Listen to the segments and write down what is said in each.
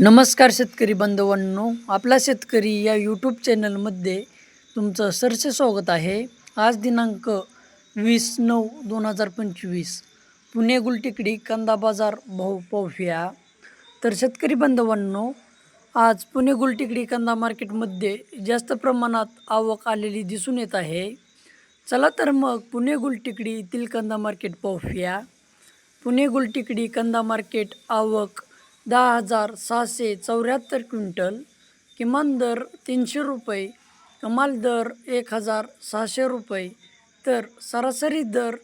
नमस्कार शेतकरी बांधवांनो. आपला शेतकरी या यूट्यूब चॅनलमध्ये तुमचं सरसे स्वागत आहे. आज दिनांक वीस नऊ दोन हजार पंचवीस. पुणे गुलटेकडी कांदा बाजार भाव पाहूया. तर शेतकरी बांधवांनो आज पुणे गुलटेकडी कांदा मार्केटमध्ये जास्त प्रमाणात आवक आलेली दिसून येत आहे. चला तर मग पुणे गुलटेकडी येथील कांदा मार्केट पाहूया. पुणे गुलटेकडी कांदा मार्केट आवक दहा हजार सहाशे चौऱ्याहत्तर क्विंटल किमान दर तीनशे रुपये कमाल दर एक हजार सहाशे रुपये तर सरासरी दर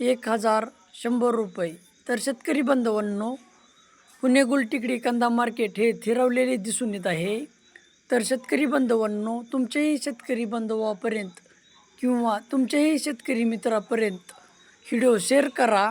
एक हजार शंभर रुपये. तर शेतकरी बांधवांनो पुणे गुलटिकडी कांदा मार्केट हे थिरवलेले दिसून येत आहे. तर शेतकरी बांधवांनो तुमच्याही शेतकरी बांधवापर्यंत किंवा तुमच्याही शेतकरी मित्रापर्यंत व्हिडिओ शेअर करा.